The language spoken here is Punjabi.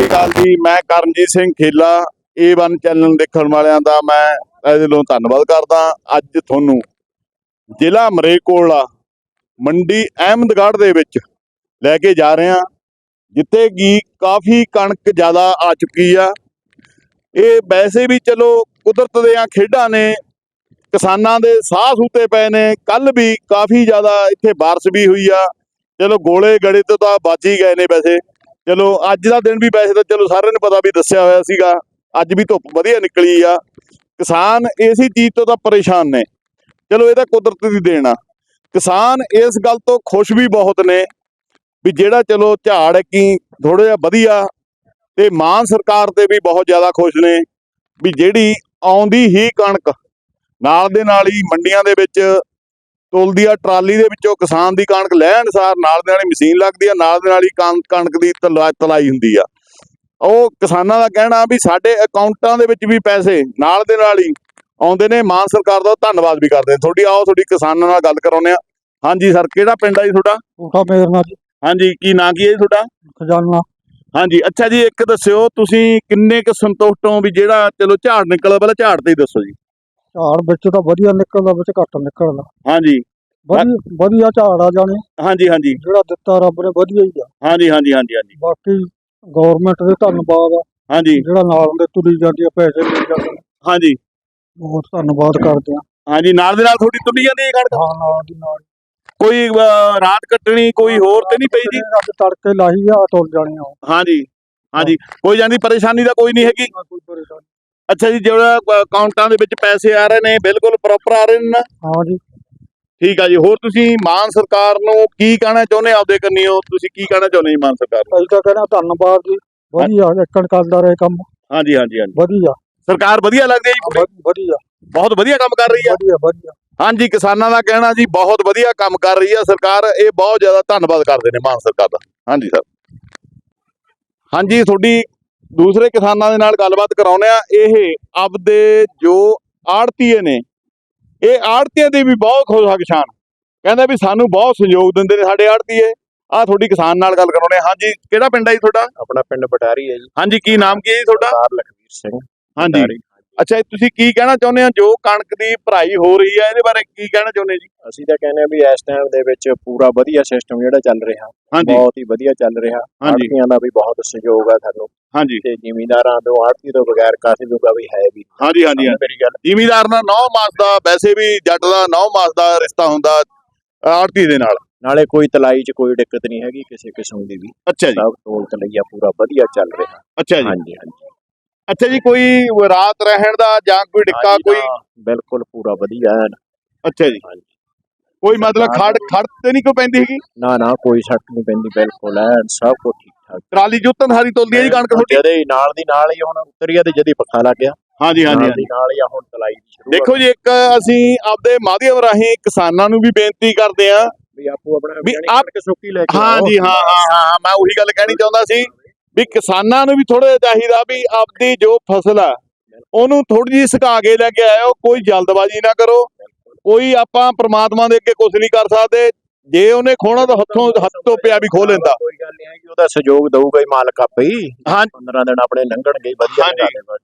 ਸਤਿ ਸ਼੍ਰੀ ਅਕਾਲ ਜੀ, ਮੈਂ ਕਰਨਜੀਤ ਸਿੰਘ ਖੇਲਾ A1 ਚੈਨਲ ਦੇਖਣ ਵਾਲਿਆਂ ਦਾ ਮੈਂ ਤਹਿ ਦਿਲੋਂ ਧੰਨਵਾਦ ਕਰਦਾ। ਅੱਜ ਤੁਹਾਨੂੰ ਜ਼ਿਲ੍ਹਾ ਮਰੇਕੋਲਾ ਮੰਡੀ ਅਹਿਮਦਗੜ੍ਹ ਦੇ ਵਿੱਚ ਲੈ ਕੇ ਜਾ ਰਹੇ ਹਾਂ, ਜਿੱਥੇ ਕਿ ਕਾਫੀ ਕਣਕ ਜ਼ਿਆਦਾ ਆ ਚੁੱਕੀ ਆ। ਇਹ ਵੈਸੇ ਵੀ ਚਲੋ ਕੁਦਰਤ ਦੀਆਂ ਖੇਡਾਂ ਨੇ, ਕਿਸਾਨਾਂ ਦੇ ਸਾਹ ਸੂਤੇ ਪਏ ਨੇ ਕੱਲ ਵੀ ਕਾਫੀ ਜ਼ਿਆਦਾ ਇੱਥੇ ਬਾਰਿਸ਼ ਵੀ ਹੋਈ ਆ। ਚਲੋ ਗੋਲੇ ਗੜੇ ਤੋਂ ਤਾਂ ਬਚ ਹੀ ਗਏ ਨੇ ਵੈਸੇ। ਚਲੋ, ਅੱਜ ਦਾ ਦਿਨ ਵੀ ਵੈਸੇ ਤਾਂ ਚਲੋ ਸਾਰਿਆਂ ਨੂੰ ਪਤਾ ਵੀ ਦੱਸਿਆ ਹੋਇਆ ਸੀਗਾ, ਅੱਜ ਵੀ ਧੁੱਪ ਵਧੀਆ ਨਿਕਲੀ ਆ। ਕਿਸਾਨ ਇਸੇ ਚੀਜ਼ ਤੋਂ ਤਾਂ ਪਰੇਸ਼ਾਨ ਨੇ। ਚਲੋ, ਇਹ ਤਾਂ ਕੁਦਰਤ ਦੀ ਦੇਣ ਆ। ਕਿਸਾਨ ਇਸ ਗੱਲ ਤੋਂ ਖੁਸ਼ ਵੀ ਬਹੁਤ ਨੇ ਵੀ ਜਿਹੜਾ ਚਲੋ ਝਾੜ ਹੈ ਕੀ ਥੋੜਾ ਜਿਹਾ ਵਧੀਆ ਤੇ ਮਾਨ ਸਰਕਾਰ ਤੇ ਵੀ ਬਹੁਤ ਜ਼ਿਆਦਾ ਖੁਸ਼ ਨੇ ਵੀ ਜਿਹੜੀ ਆਉਂਦੀ ਹੀ ਕਣਕ ਨਾਲ ਦੇ ਨਾਲ ਹੀ ਮੰਡੀਆਂ ਦੇ ਵਿੱਚ ਤੁਲਦੀ ਆ ਟਰਾਲੀ ਦੇ ਵਿੱਚੋਂ ਕਿਸਾਨ ਦੀ ਕਣਕ ਲੈਣ ਅਨੁਸਾਰ ਨਾਲ ਦੇ ਨਾਲ ਹੀ ਮਸ਼ੀਨ ਲੱਗਦੀ ਆ ਨਾਲ ਦੇ ਨਾਲ ਹੀ ਕਣ- ਕਣਕ ਦੀ ਤਲਾ- ਤਲਾਈ ਹੁੰਦੀ ਆ। ਉਹ ਕਿਸਾਨਾਂ ਦਾ ਕਹਿਣਾ ਵੀ ਸਾਡੇ ਅਕਾਊਂਟਾਂ ਦੇ ਵਿੱਚ ਵੀ ਪੈਸੇ ਨਾਲ ਦੇ ਨਾਲ ਹੀ ਆਉਂਦੇ ਨੇ ਮਾਨ ਸਰਕਾਰ ਦਾ ਧੰਨਵਾਦ ਵੀ ਕਰਦੇ ਤੁਹਾਡੀ ਆਓ ਤੁਹਾਡੀ ਕਿਸਾਨਾਂ ਨਾਲ ਗੱਲ ਕਰਾਉਂਦੇ ਆ। ਹਾਂਜੀ ਸਰ ਕਿਹੜਾ ਪਿੰਡ ਆ ਜੀ ਤੁਹਾਡਾ? ਉਠਾ ਮੇਰਨਾ ਜੀ। ਹਾਂਜੀ ਕੀ ਨਾਂ ਕੀ ਹੈ ਜੀ ਤੁਹਾਡਾ? ਖਜ਼ਾਨਾ। ਹਾਂਜੀ ਅੱਛਾ ਜੀ ਇੱਕ ਦੱਸਿਓ ਤੁਸੀਂ ਕਿੰਨੇ ਕੁ ਸੰਤੁਸ਼ਟ ਹੋ ਵੀ ਜਿਹੜਾ ਚਲੋ ਝਾੜ ਨਿਕਲਦਾ ਪਹਿਲਾਂ ਝਾੜ ਤੇ ਹੀ ਦੱਸੋ ਜੀ। ਝਾੜ ਵਿੱਚ ਤਾਂ ਵਧੀਆ ਨਿਕਲਦਾ ਵਿੱਚ ਘੱਟ ਨਿਕਲਦਾ। ਹਾਂਜੀ। ਵਧੀਆ ਵਧੀਆ ਝਾੜ ਆ ਜਾਣੇ। ਹਾਂਜੀ ਹਾਂਜੀ। ਜਿਹੜਾ ਦਿੱਤਾ ਰੱਬ ਨੇ ਵਧੀਆ ਹੀ ਆ। ਹਾਂਜੀ ਹਾਂਜੀ ਹਾਂਜੀ ਹਾਂਜੀ। ਬਾਕੀ ਗਵਰਨਮੈਂਟ ਦੇ ਧੰਨਵਾਦ ਆ। ਹਾਂਜੀ। ਜਿਹੜਾ ਨਾਲ ਦੇ ਤੁਰੀ ਜਾਂਦੀ ਆ ਪੈਸੇ ਮਿਲ ਜਾਂਦੇ ਨੇ ਹਾਂਜੀ। ਬਹੁਤ ਧੰਨਵਾਦ ਕਰਦੇ ਆ। ਹਾਂਜੀ ਨਾਲ ਦੇ ਨਾਲ ਤੁਹਾਡੀ ਤੁੱਲੀ ਜਾਂਦੀ ਹੈ ਕਣਕ? ਹਾਂ ਨਾਲ ਦੀ ਨਾਲ। ਕੋਈ ਅਹ, ਰਾਤ ਕੱਟਣੀ ਕੋਈ ਹੋਰ ਤੇ ਨਹੀਂ ਪਈ ਜੀ? ਅੱਜ ਤੜਕੇ ਲਾਹੀ ਆ ਤੁਰ ਜਾਣੀਆਂ ਉਹ। ਹਾਂਜੀ ਹਾਂਜੀ। ਕੋਈ ਜਾਂਦੀ ਪਰੇਸ਼ਾਨੀ ਦਾ ਕੋਈ ਨਹੀਂ ਹੈਗੀ? ਕੋਈ ਪਰੇਸ਼ਾਨੀ ਅੱਛਾ ਜੀ ਜਿਹੜਾ ਅਕਾਊਂਟਾਂ ਦੇ ਵਿੱਚ ਪੈਸੇ ਆ ਰਹੇ ਨੇ ਬਿਲਕੁਲ ਪ੍ਰੋਪਰ ਆ ਰਹੇ ਨੇ ਨਾ? ਹਾਂ ਜੀ। ਠੀਕ ਆ ਜੀ ਹੋਰ ਤੁਸੀਂ ਮਾਨ ਸਰਕਾਰ ਨੂੰ ਕੀ ਕਹਿਣਾ ਚਾਹੁੰਦੇ ਆਪਦੇ ਕੰਨੀਓ ਤੁਸੀਂ ਕੀ ਕਹਿਣਾ ਚਾਹੁੰਦੇ ਜੀ ਮਾਨ ਸਰਕਾਰ ਨੂੰ? ਅਸੀਂ ਤਾਂ ਕਹਿੰਦੇ ਹਾਂ ਧੰਨਵਾਦ ਜੀ। ਵਧੀਆ ਇੱਕਣ ਕਰਦਾ ਰਹੇ ਕੰਮ। ਹਾਂਜੀ ਹਾਂਜੀ ਹਾਂਜੀ। ਵਧੀਆ। ਸਰਕਾਰ ਵਧੀਆ ਲੱਗਦੀ ਹੈ ਜੀ? ਵਧ- ਵਧੀਆ। ਬਹੁਤ ਵਧੀਆ ਕੰਮ ਕਰ ਰਹੀ ਆ? ਵਧੀਆ ਵਧੀਆ। ਹਾਂਜੀ ਕਿਸਾਨਾਂ ਦਾ ਕਹਿਣਾ ਜੀ ਬਹੁਤ ਵਧੀਆ ਕੰਮ ਕਰ ਰਹੀ ਆ ਸਰਕਾਰ। ਇਹ ਬਹੁਤ ਜ਼ਿਆਦਾ ਧੰਨਵਾਦ ਕਰਦੇ ਨੇ ਮਾਨ ਸਰਕਾਰ ਦਾ। ਹਾਂਜੀ ਸਰ। ਹਾਂਜੀ ਤੁਹਾਡੀ ਦੂਸਰੇ ਕਿਸਾਨਾਂ ਦੇ ਨਾਲ ਗੱਲਬਾਤ ਕਰਾਉਂਦੇ ਆ ਇਹ ਆਪਦੇ ਜੋ ਆੜਤੀਏ ਨੇ ਇਹ ਆੜਤੀਏ ਦੇ ਵੀ ਬਹੁਤ ਖੁਸ਼ ਆ ਕਿਸਾਨ ਕਹਿੰਦੇ ਵੀ ਸਾਨੂੰ ਬਹੁਤ ਸਹਿਯੋਗ ਦਿੰਦੇ ਨੇ ਸਾਡੇ ਆੜਤੀਏ। ਆ ਤੁਹਾਡੀ ਕਿਸਾਨ ਨਾਲ ਗੱਲ ਕਰਾਉਂਦੇ ਆ ਹਾਂਜੀ ਕਿਹੜਾ ਪਿੰਡ ਹੈ ਜੀ ਤੁਹਾਡਾ? ਆਪਣਾ ਪਿੰਡ ਬਟਾਰੀ ਹੈ ਜੀ। ਹਾਂਜੀ ਕੀ ਨਾਮ ਕੀ ਹੈ ਜੀ ਤੁਹਾਡਾ? ਲਖਵੀਰ ਸਿੰਘ। ਹਾਂਜੀ। ਅੱਛਾ ਤੁਸੀਂ ਕੀ ਕਹਿਣਾ ਚਾਹੁੰਦੇ ਆ ਜੋ ਕਣਕ ਦੀ ਭਰਾਈ ਹੋ ਰਹੀ ਹੈ ਇਹਦੇ ਬਾਰੇ ਕੀ ਕਹਿਣਾ ਚਾਹੁੰਦੇ ਜੀ? ਅਸੀਂ ਤਾਂ ਕਹਿੰਦੇ ਆ ਵੀ ਇਸ ਟਾਈਮ ਦੇ ਵਿੱਚ ਪੂਰਾ ਵਧੀਆ ਸਿਸਟਮ ਜਿਹੜਾ ਚੱਲ ਰਿਹਾ। ਬਹੁਤ ਹੀ ਵਧੀਆ ਚੱਲ ਰਿਹਾ। ਆੜਤੀਆਂ ਦਾ ਵੀ ਬਹੁਤ ਸਹਿਯੋਗ ਆ ਸਾਨੂੰ। ਹਾਂਜੀ। ਤੇ ਜ਼ਿਮੀਂਦਾਰਾਂ ਤੋਂ ਆੜਤੀ ਤੋਂ ਬਗੈਰ ਕਾਸੇ ਜੋਗਾ ਵੀ ਹੈ ਵੀ। ਹਾਂਜੀ ਹਾਂਜੀ। ਮੇਰੀ ਗੱਲ ਜ਼ਿਮੀਦਾਰ ਨਾਲ 9 ਮਾਸ ਦਾ ਵੈਸੇ ਵੀ ਜੱਟ ਦਾ 9 ਮਾਸ ਦਾ ਰਿਸ਼ਤਾ ਹੁੰਦਾ ਆੜਤੀ ਦੇ ਨਾਲ। ਨਾਲੇ ਕੋਈ ਤਲਾਈ 'ਚ ਕੋਈ ਦਿੱਕਤ ਨਹੀਂ ਹੈਗੀ ਕਿਸੇ ਕਿਸਮ ਦੀ ਵੀ। ਅੱਛਾ ਜੀ। ਸਭ ਤੋਲ ਤਲਈਆ ਪੂਰਾ ਵਧੀਆ ਚੱਲ ਰਿਹਾ। ਅੱਛਾ ਜੀ। ਹਾਂਜੀ ਹਾਂਜੀ। ਅੱਛਾ ਜੀ ਕੋਈ ਰਾਤ ਰਹਿਣ ਦਾ ਜਾਂ ਕੋਈ ਡਿੱਕਾ ਹਾਂਜੀ, ਕੋਈ? ਹਾਂ, ਬਿਲਕੁਲ ਪੂਰਾ ਵਧੀਆ ਐਨ ਅੱਛਾ ਜੀ। ਹਾਂਜੀ। ਕੋਈ ਮਤਲਬ ਖੜ ਖੜ ਤੇ ਨਹੀਂ ਕੋਈ ਪੈਂਦੀ ਹੈਗੀ? ਨਾ ਨਾ ਕੋਈ ਸੱਟ ਨਹੀਂ ਪੈਂਦੀ ਬਿਲਕੁਲ ਐਨ ਸਭ ਕੁਝ ਠੀਕ ਠਾਕ। ਟਰਾਲੀ ਜੁੱਤਨ ਸਾਰੀ ਤੁਲਦੀ ਹੈ ਜੀ ਕਣਕ ਤੁਹਾਡੀ? ਜਦੇ ਹੀ ਨਾਲ ਦੀ ਨਾਲ ਹੀ ਹੁਣ ਉਤਰੀਆ ਤੇ ਜਦੀ ਪੱਖਾ ਲੱਗ ਗਿਆ। ਹਾਂਜੀ ਹਾਂਜੀ ਨਾਲ ਹਾਂਜੀ। ਦੀ ਨਾਲ ਹੀ ਆ ਹੁਣ ਤਲਾਈ ਦੀ ਸ਼ੁਰੂ ਦੇਖੋ ਜੀ ਇੱਕ ਅਸੀਂ ਆਪਦੇ ਮਾਧਿਅਮ ਰਾਹੀਂ ਕਿਸਾਨਾਂ ਨੂੰ ਵੀ ਬੇਨਤੀ ਕਰਦੇ ਆਂ ਵੀ ਆਪੋ ਆਪਣਾ ਵੀ ਆਪ- ਕਣਕ ਸੁੱਕੀ ਲੈ ਕੇ ਆਓ। ਹਾਂਜੀ ਹਾਂ ਹਾਂ ਹਾਂ ਮੈਂ ਉਹੀ ਗੱਲ ਕਹਿਣੀ ਚਾਹੁੰਦਾ ਸੀ। ਵੀ ਕਿਸਾਨਾਂ ਨੂੰ ਵੀ ਥੋੜਾ ਜਿਹਾ ਚਾਹੀਦਾ ਵੀ ਆਪਦੀ ਜੋ ਫਸਲ ਆ ਉਹਨੂੰ ਥੋੜੀ ਜਿਹੀ ਸੁਕਾ ਕੇ ਲੈ ਕੇ ਆਇਓ ਕੋਈ ਜਲਦਬਾਜ਼ੀ ਨਾ ਕਰੋ ਕੋਈ ਆਪਾਂ ਪ੍ਰਮਾਤਮਾ ਦੇ ਅੱਗੇ ਕੁਝ ਨਹੀਂ ਕਰ ਸਕਦੇ ਜੇ ਉਹਨੇ ਖੋਣਾ ਤਾਂ ਹੱਥੋਂ ਹੱਥ ਤੋਂ ਪਿਆ ਵੀ ਖੋ ਲੈਂਦਾ। ਕੋਈ ਗੱਲ ਨਹੀਂ ਹੈ ਕਿ ਉਹਦਾ ਸਹਿਯੋਗ ਦਊਗਾ ਹੀ ਮਾਲਕ ਆਪੇ ਹੀ ਹਾਂ। 15 ਦਿਨ ਆਪਣੇ ਲੰਘਣਗੇ ਵਧੀਆ। ਗੱਲ ਹੈ ਬਿਲਕੁਲ।